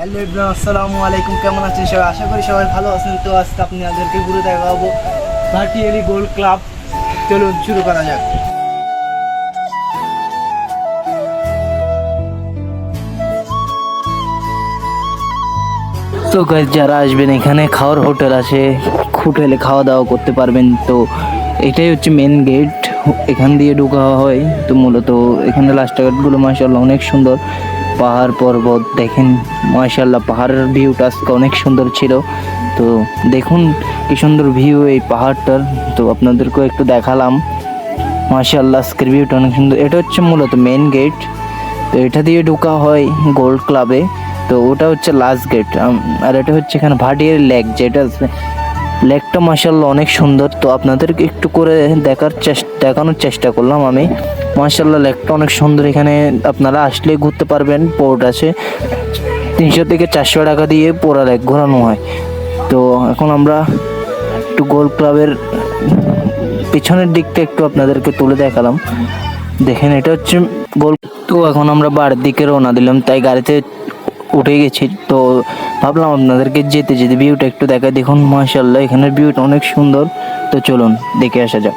Hello Ibrahim আসসালামু আলাইকুম। কেমন আছেন সবাই? আশা করি সবাই ভালো আছেন। তো আজকে আপনাদেরকে ঘুরে দেখাবো ভাটিয়ালি গোল্ড ক্লাব চলুন, শুরু করা যাক। তো যারা আসবেন এখানে, খাওয়ার হোটেল আছে। হোটেলে খাওয়া দাওয়া করতে পারবেন। তো এটাই হচ্ছে মেন গেট এখান দিয়ে ঢোকা হয়। তো মূলত এখানে রাস্তাঘাটগুলো মাসাল্লাহ অনেক সুন্দর। পাহাড় পর্বত দেখেন মাসাল্লাহ পাহাড়ের ভিউটা আজকে অনেক সুন্দর ছিল। তো দেখুন কি সুন্দর ভিউ এই পাহাড়টার। তো আপনাদেরকেও একটু দেখালাম। মাসাল্লাহ আজকের ভিউটা অনেক সুন্দর। এটা হচ্ছে মূলত মেন গেট তো এটা দিয়ে ঢোকা হয় গোল্ড ক্লাবে তো ওটা হচ্ছে লাস্ট গেট আর এটা হচ্ছে এখানে ভাটিয়ার লেক যেটা লেকটা মাসাল্লাহ অনেক সুন্দর। তো আপনাদেরকে একটু করে দেখার চেষ্টা দেখানোর চেষ্টা করলাম আমি। মাসাল্লাহ লেকটা অনেক সুন্দর। এখানে আপনারা আসলে ঘুরতে পারবেন। পোর্ট আছে তিনশো থেকে চারশো টাকা দিয়ে পোড়া লেক ঘোরানো হয়। তো এখন আমরা একটু গোল্ড ক্লাবের পিছনের দিকটা একটু আপনাদেরকে তুলে দেখালাম। দেখেন, এটা হচ্ছে গোল তো এখন আমরা বাড়ির দিকে রওনা দিলাম, তাই গাড়িতে উঠে গেছি। তো ভাবলাম আপনাদেরকে যেতে যেতে ভিউটা একটু দেখা দেখুন মাশাল্লাহ এখানের ভিউটা অনেক সুন্দর। তো চলুন, দেখে আসা যাক।